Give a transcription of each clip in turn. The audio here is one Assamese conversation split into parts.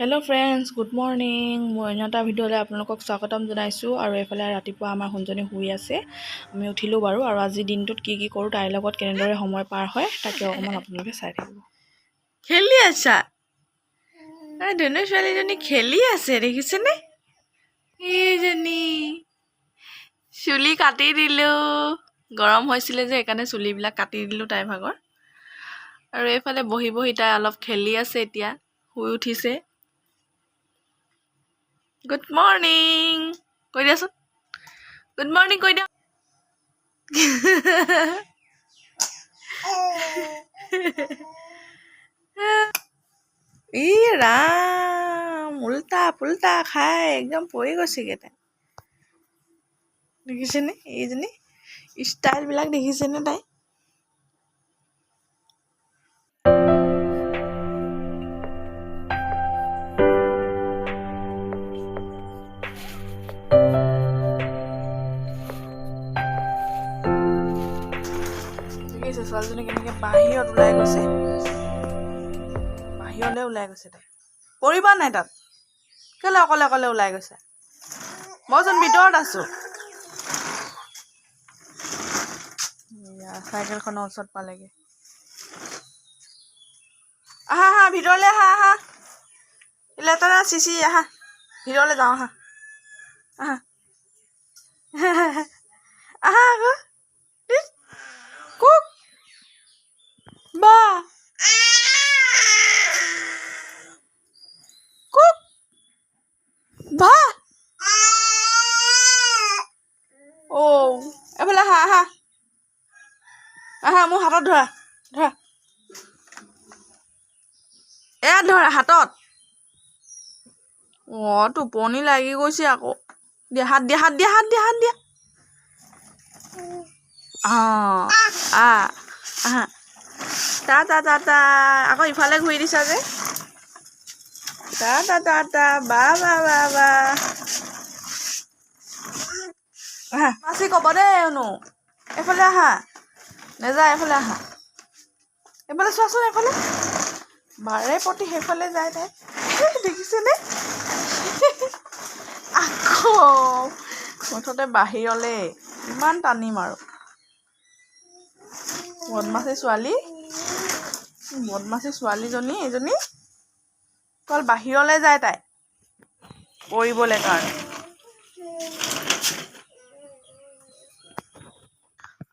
হেল্ল' ফ্ৰেণ্ডছ গুড মৰ্ণিং মই অন্য এটা ভিডিঅ'লৈ আপোনালোকক স্বাগতম জনাইছোঁ আৰু এইফালে ৰাতিপুৱা আমাৰ সোণজনী শুই আছে। আমি উঠিলোঁ বাৰু আৰু আজিৰ দিনটোত কি কি কৰোঁ তাইৰ লগত কেনেদৰে সময় পাৰ হয় তাকে অকণমান আপোনালোকে চাই থাকিব। খেলি আছা? ধুনু ছোৱালীজনী খেলি আছে দেখিছেনে? এইজনী। চুলি কাটি দিলোঁ। গৰম হৈছিলে যে সেইকাৰণে চুলিবিলাক কাটি দিলোঁ তাইৰ ভাগৰ। আৰু এইফালে বহি বহি তাই অলপ খেলি আছে এতিয়া শুই উঠিছে। গুড মৰ্ণিং কৈ দিয়াচোন। গুড মৰ্ণিং কৈ দিয়া ই ৰাম, উল্টা পুল্টা খাই একদম পৰি গৈছেগৈ তাই দেখিছেনে? এইজনী ষ্টাইলবিলাক দেখিছেনে তাই? বাহিৰত ওলাই গৈছে। বাহিৰলৈ ওলাই গৈছে তাই। পৰিবা নাই তাত? কেলৈ অকলে অকলে ওলাই গৈছে? মইচোন ভিতৰত আছোঁ। চাইকেলখনৰ ওচৰত পালেগৈ। আহা আহা ভিতৰলৈ আহা আহা। লেতেৰা চিচি আহা। ভিতৰলৈ যাওঁ আহা। আহা। আহা, মোৰ হাতত ধৰা ধৰা। এয়া ধৰা, হাতত। অঁ, টোপনি লাগি গৈছে আকৌ। দিয়া, হাত দিয়া হাত দিয়া হাত দিয়া হাত দিয়া। অঁ, আ, আহা। টা টা টা টা, আকৌ ইফালে ঘূৰি দিছা যে। টা টা টা টা, বা বা বা বা। আহা। মাছি ক'ব দেই অনু এইফালে আহা। নেযায় এইফালে আহা। এইফালে চোৱাচোন এইফালে। বাৰে প্ৰতি সেইফালে যায় তাই দেখিছেনে? আকৌ। মুঠতে বাহিৰলৈ। ইমান টানিম আৰু। বদমাচি ছোৱালী। বদমাচি ছোৱালীজনী এইজনী। অকল বাহিৰলৈ যায় তাই। পঢ়িবলৈ কাৰণে।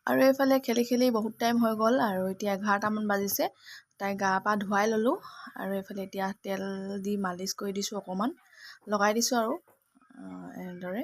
আৰু এইফালে খেলি খেলি বহুত টাইম হৈ গ'ল আৰু এতিয়া এঘাৰটামান বাজিছে। তাই গা পা ধুৱাই ল'লোঁ আৰু এইফালে এতিয়া তেল দি মালিচ কৰি দিছোঁ অকণমান লগাই দিছোঁ আৰু এনেদৰে।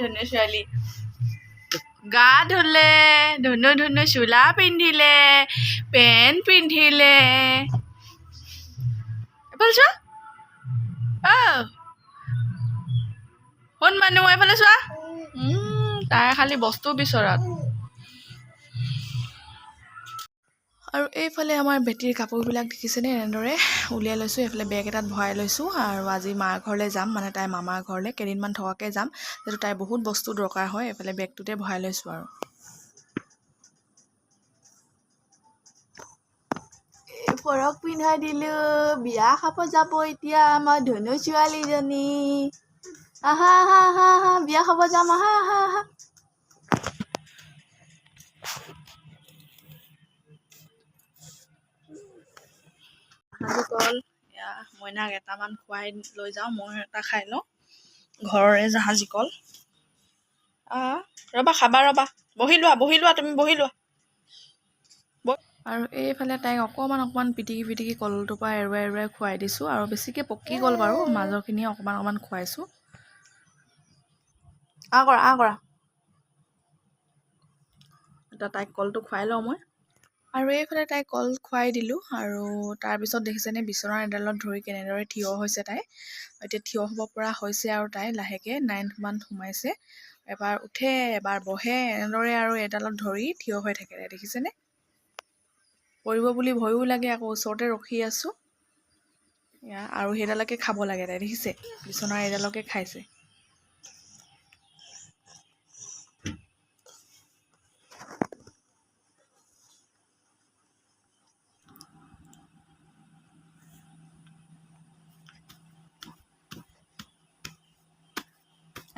ধুনীয়া ছোৱালী। গা ধুলে, ধুনু ধুনু চোলা পিন্ধিলে পেণ্ট পিন্ধিলে। এইফালে চোৱা। অ' শুন মানুহ এইফালে চোৱা। তাই খালি বস্তু বিচৰাত। আৰু এইফালে আমাৰ বেটীৰ কাপোৰবিলাক দেখিছেনে এনেদৰে? উলিয়াই লৈছোঁ এইফালে বেগ এটাত ভৰাই লৈছোঁ আৰু আজি মাৰ ঘৰলৈ যাম মানে তাইৰ মামাৰ ঘৰলৈ কেইদিনমান থকাকৈ যাম যিহেতু তাইৰ বহুত বস্তু দৰকাৰ হয় এইফালে বেগটোতে ভৰাই লৈছোঁ আৰু। ফৰক পিন্ধাই দিলোঁ বিয়া খাব যাব এতিয়া আমাৰ ধনু ছোৱালীজনী। আহা আহা আহা বিয়া খাব যাম আহা আহা আহা। সাজি কল এয়া মইনাক এটামান খুৱাই লৈ যাওঁ মই এটা খাই লওঁ। ঘৰৰে জাহাজী কল। ৰ'বা খাবা ৰ'বা। বহি লোৱা বহি লোৱা তুমি বহি লোৱা। আৰু এইফালে তাইক অকণমান অকণমান পিটিকি পিটিকি কলটোৰ পৰা এৰুৱাই এৰুৱাই খুৱাই দিছোঁ। আৰু বেছিকৈ পকি গ'ল বাৰু মাজৰখিনি অকণমান অকণমান খুৱাইছোঁ। আহ কৰা আহ কৰা। এতিয়া তাইক কলটো খুৱাই লওঁ মই। আৰু এইফালে তাইক কল খুৱাই দিলোঁ আৰু তাৰপিছত দেখিছেনে বিচনাৰ এডালত ধৰি কেনেদৰে থিয় হৈছে তাই। এতিয়া থিয় হ'ব পৰা হৈছে আৰু তাই লাহেকৈ নাইনমান সোমাইছে। এবাৰ উঠে এবাৰ বহে এনেদৰে আৰু এডালত ধৰি থিয় হৈ থাকে। তাই দেখিছেনে পৰিব বুলি ভয়ো লাগে আকৌ ওচৰতে ৰখি আছোঁ। আৰু সেইডালকে খাব লাগে তাই দেখিছে? বিচনাৰ এইডালকে খাইছে।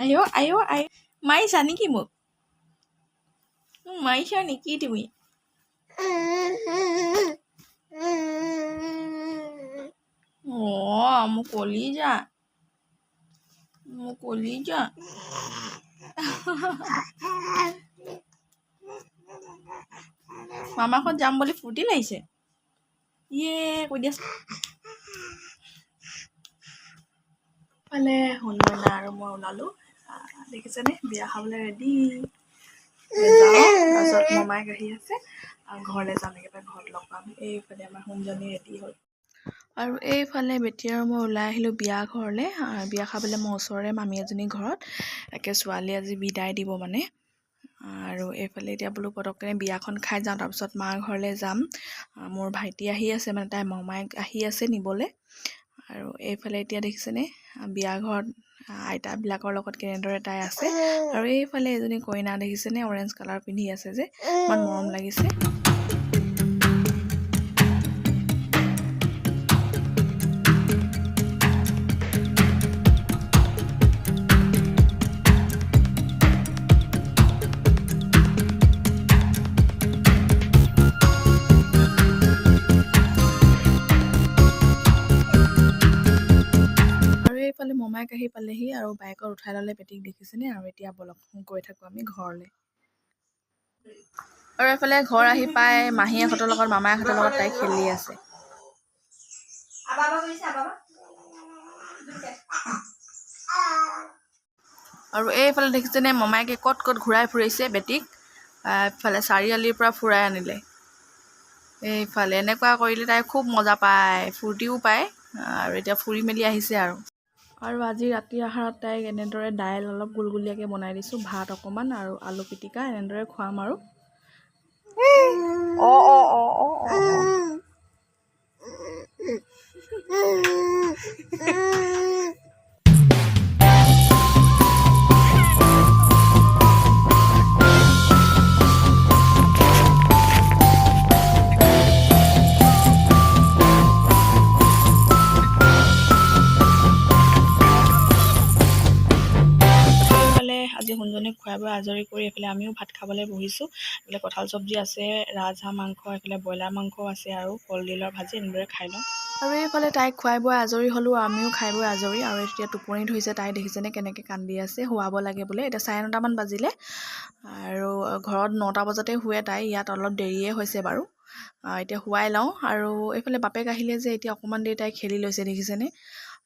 আইঅ আইঅ আই মাৰিছা নেকি মোক? মোক মাৰিছা নেকি তুমি? অঁ মোক কলিজা মোক কলিজা মামাহঁত যাম বুলি ফূৰ্তি লাগিছে। ইয়ে কৈ দিয়াচোন ফালে সুন্দৰনা আৰু মই ওলালোঁ। আহ, দেখিছেনে বিয়া খাবলৈ ৰেডি তাৰপিছত মমায়েক আহি আছে আৰু ঘৰলৈ যাম একেবাৰে ঘৰত লগ পাম। এইফালে আমাৰ সোণজনী ৰেডি হ'ল। আৰু এইফালে বেটি আৰু মই ওলাই আহিলোঁ বিয়া ঘৰলৈ। বিয়া খাবলৈ মই ওচৰৰে মামী এজনী ঘৰত। একে ছোৱালী আজি বিদায় দিব মানে। আৰু এইফালে এতিয়া বোলো পটককৈ বিয়াখন খাই যাওঁ তাৰপিছত মাৰ ঘৰলৈ যাম। মোৰ ভাইটি আহি আছে মানে তাইৰ মমায়েক আহি আছে নিবলৈ। আৰু এইফালে এতিয়া দেখিছেনে বিয়া ঘৰত আইতাবিলাকৰ লগত কেনেদৰে তাই আছে। আৰু এইফালে এজনী কইনা দেখিছেনে? অৰেঞ্জ কালাৰ পিন্ধি আছে যে। ইমান মৰম লাগিছে। মমায়েক আহি পালেহি আৰু বাইকত উঠাই ল'লে বেটিক দেখিছেনে আৰু এতিয়া বলক গৈ থাকোঁ আমি ঘৰলৈ। আৰু এইফালে ঘৰ আহি পাই মাহীয়েকহঁতৰ লগত মামায়েকহঁতৰ লগত তাই খেলি আছে। আৰু এইফালে দেখিছেনে মমায়েকে ক'ত ক'ত ঘূৰাই ফুৰাইছে বেটিক? এইফালে চাৰিআলিৰ পৰা ফুৰাই আনিলে। এইফালে এনেকুৱা কৰিলে তাই খুব মজা পায় ফূৰ্তিও পায় আৰু এতিয়া ফুৰি মেলি আহিছে আৰু। আৰু আজি ৰাতি আহাৰত তাইক এনেদৰে দাইল অলপ গুলগুলীয়াকৈ বনাই দিছোঁ ভাত অকণমান আৰু আলু পিটিকা এনেদৰে খুৱাম আৰু খুৱাই বোৱাই আজৰি কৰি এইফালে আমিও ভাত খাবলৈ বহিছোঁ। এইফালে কঁঠাল চব্জি আছে ৰাজহাঁহ মাংস এইফালে ব্ৰইলাৰ মাংসও আছে আৰু কলডিলৰ ভাজি এনেদৰে খাই লওঁ। আৰু এইফালে তাইক খুৱাই বোৱাই আজৰি হ'লোঁ আমিও খাই বৈ আজৰি। আৰু এতিয়া টোপনি ধৰিছে তাই দেখিছেনে কেনেকৈ কান্দি আছে শুৱাব লাগে বোলে। এতিয়া চাৰে নটামান বাজিলে। আৰু ঘৰত নটা বজাতে শুৱে তাই ইয়াত অলপ দেৰিয়ে হৈছে বাৰু। এতিয়া শুৱাই লওঁ। আৰু এইফালে বাপেক আহিলে যে এতিয়া অকণমান দেৰি তাই খেলি লৈছে দেখিছেনে?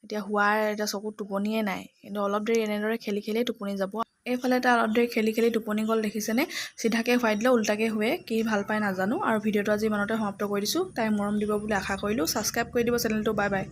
এতিয়া শুৱাৰ এতিয়া চকুত টোপনিয়ে নাই। কিন্তু অলপ দেৰি এনেদৰে খেলি খেলিয়ে টোপনি যাব। এইফালে তাৰ অলপ দেৰি খেলি খেলি টোপনি গ'ল দেখিছেনে? চিধাকৈ শুৱাই দিলে উল্টাকৈ শুৱে কি ভাল পাই নাজানো। আৰু ভিডিঅ'টো আজি ইমানতে সমাপ্ত কৰি দিছোঁ। তাই মৰম দিব বুলি আশা কৰিলোঁ। ছাবস্ক্ৰাইব কৰি দিব চেনেলটো। Bye bye.